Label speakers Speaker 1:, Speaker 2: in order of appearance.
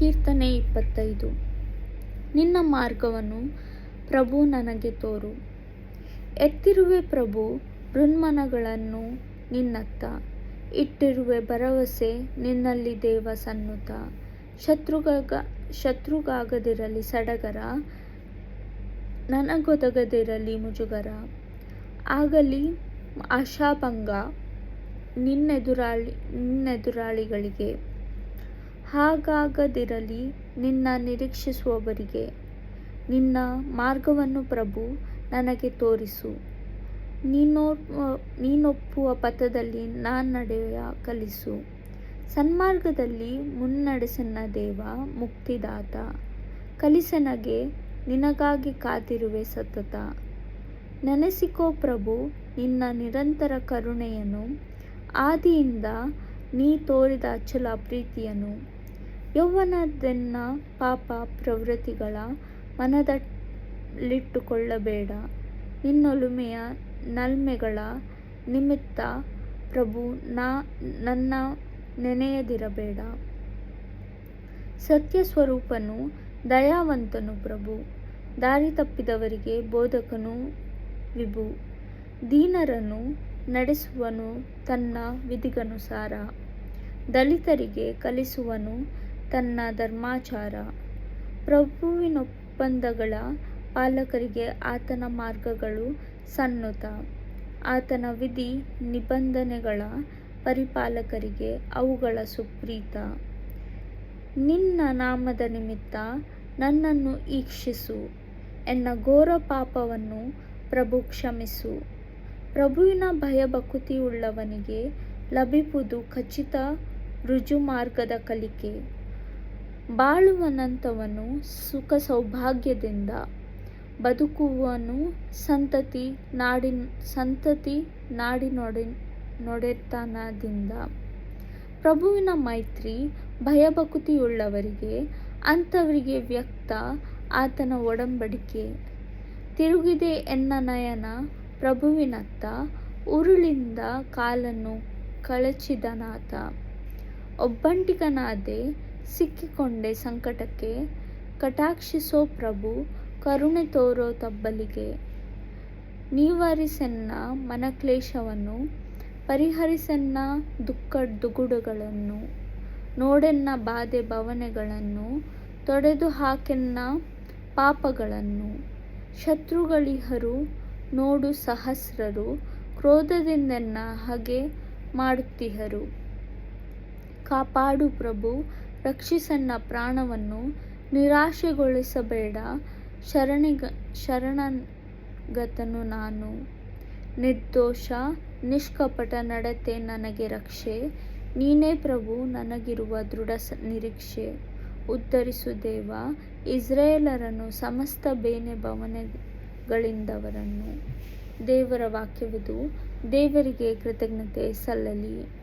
Speaker 1: ಕೀರ್ತನೆ ಇಪ್ಪತ್ತೈದು. ನಿನ್ನ ಮಾರ್ಗವನ್ನು ಪ್ರಭು ನನಗೆ ತೋರು. ಎತ್ತಿರುವೆ ಪ್ರಭು ಋನ್ಮನಗಳನ್ನು ನಿನ್ನತ್ತ. ಇಟ್ಟಿರುವೆ ಭರವಸೆ ನಿನ್ನಲ್ಲಿ ದೇವ ಸನ್ನುತ. ಶತ್ರುಗಾಗ, ಶತ್ರುಗಾಗದಿರಲಿ ಸಡಗರ, ನನಗೊದಗದಿರಲಿ ಮುಜುಗರ. ಆಗಲಿ ಆಶಾಭಂಗ ನಿನ್ನೆದುರಾಳಿ, ನಿನ್ನೆದುರಾಳಿಗಳಿಗೆ. ಹಾಗಾಗದಿರಲಿ ನಿನ್ನ ನಿರೀಕ್ಷಿಸುವವರಿಗೆ. ನಿನ್ನ ಮಾರ್ಗವನ್ನು ಪ್ರಭು ನನಗೆ ತೋರಿಸು. ನೀನೋ, ನೀನೊಪ್ಪುವ ಪಥದಲ್ಲಿ ನಾನು ನಡೆಯ ಕಲಿಸು. ಸನ್ಮಾರ್ಗದಲ್ಲಿ ಮುನ್ನಡೆಸನ್ನ ದೇವ, ಮುಕ್ತಿದಾತ. ಕಲಿಸನಗೆ ನಿನಗಾಗಿ ಕಾದಿರುವೆ ಸತತ. ನೆನೆಸಿಕೋ ಪ್ರಭು ನಿನ್ನ ನಿರಂತರ ಕರುಣೆಯನ್ನು. ಆದಿಯಿಂದ ನೀ ತೋರಿದ ಅಚಲ ಪ್ರೀತಿಯನ್ನು. ಯೌವನದೆನ್ನ ಪಾಪ ಪ್ರವೃತ್ತಿಗಳ ಮನದಲ್ಲಿಟ್ಟುಕೊಳ್ಳಬೇಡ. ನಿನ್ನೊಲುಮೆಯ ನಲ್ಮೆಗಳ ನಿಮಿತ್ತ ಪ್ರಭು ನಾ, ನನ್ನ ನೆನೆಯದಿರಬೇಡ. ಸತ್ಯ ಸ್ವರೂಪನು ದಯಾವಂತನು ಪ್ರಭು. ದಾರಿ ತಪ್ಪಿದವರಿಗೆ ಬೋಧಕನು ವಿಭು. ದೀನರನ್ನು ನಡೆಸುವನು ತನ್ನ ವಿಧಿಗನುಸಾರ. ದಲಿತರಿಗೆ ಕಲಿಸುವನು ತನ್ನ ಧರ್ಮಾಚಾರ. ಪ್ರಭುವಿನೊಪ್ಪಂದಗಳ ಪಾಲಕರಿಗೆ ಆತನ ಮಾರ್ಗಗಳು ಸನ್ನುತ ಆತನ ವಿಧಿ ನಿಬಂಧನೆಗಳ ಪರಿಪಾಲಕರಿಗೆ ಅವುಗಳ ಸುಪ್ರೀತ. ನಿನ್ನ ನಾಮದ ನಿಮಿತ್ತ ನನ್ನನ್ನು ಈಕ್ಷಿಸು ಎನ್ನ ಘೋರ ಪಾಪವನ್ನು ಪ್ರಭು ಕ್ಷಮಿಸು. ಪ್ರಭುವಿನ ಭಯಭಕ್ತಿಯುಳ್ಳವನಿಗೆ ಲಭಿಸುವುದು ಖಚಿತ ರುಜು ಮಾರ್ಗದ ಕಲಿಕೆ. ಬಾಳುವನಂತವನು ಸುಖ ಸೌಭಾಗ್ಯದಿಂದ ಬದುಕುವನು ಸಂತತಿ ನಾಡಿ, ಸಂತತಿ ನಾಡಿನೊಡೆ, ನೊಡೆತನದಿಂದ. ಪ್ರಭುವಿನ ಮೈತ್ರಿ ಭಯಭಕ್ತಿಯುಳ್ಳವರಿಗೆ, ಅಂಥವರಿಗೆ ವ್ಯಕ್ತ ಆತನ ಒಡಂಬಡಿಕೆ. ತಿರುಗಿದೆ ಎನ್ನ ನಯನ ಪ್ರಭುವಿನತ್ತ, ಉರುಳಿಂದ ಕಾಲನ್ನು ಕಳಚಿದನಾತ. ಒಬ್ಬಂಟಿಗನಾದೆ ಸಿಕ್ಕಿಕೊಂಡೆ ಸಂಕಟಕ್ಕೆ. ಕಟಾಕ್ಷಿಸೋ ಪ್ರಭು, ಕರುಣೆ ತೋರೋ ತಬ್ಬಲಿಗೆ. ನೀವರಿಸನ್ನ ಮನಕ್ಲೇಶವನ್ನು, ಪರಿಹರಿಸನ್ನ ದುಃಖ ದುಗುಡಗಳನ್ನು ನೋಡೆನ್ನ ಬಾಧೆ ಭವನೆಗಳನ್ನು, ತೊಡೆದು ಹಾಕೆನ್ನ ಪಾಪಗಳನ್ನು. ಶತ್ರುಗಳಿಹರು ನೋಡು ಸಹಸ್ರರು, ಕ್ರೋಧದಿಂದೆನ್ನ ಹಗೆ ಮಾಡುತ್ತಿಹರು. ಕಾಪಾಡು ಪ್ರಭು ರಕ್ಷಿಸನ್ನ ಪ್ರಾಣವನ್ನು ನಿರಾಶೆಗೊಳಿಸಬೇಡ. ಶರಣಿಗ, ಶರಣಗತನು ನಾನು. ನಿರ್ದೋಷ, ನಿಷ್ಕಪಟ ನಡತೆ ನನಗೆ ರಕ್ಷೆ. ನೀನೇ ಪ್ರಭು, ನನಗಿರುವ ದೃಢ ನಿರೀಕ್ಷೆ. ಉದ್ಧರಿಸು ದೇವ ಇಸ್ರೇಲರನ್ನು ಸಮಸ್ತ ಬೇನೆ ಭವನಗಳಿಂದವರನ್ನು. ದೇವರ ವಾಕ್ಯವಿದು, ದೇವರಿಗೆ ಕೃತಜ್ಞತೆ ಸಲ್ಲಲಿ.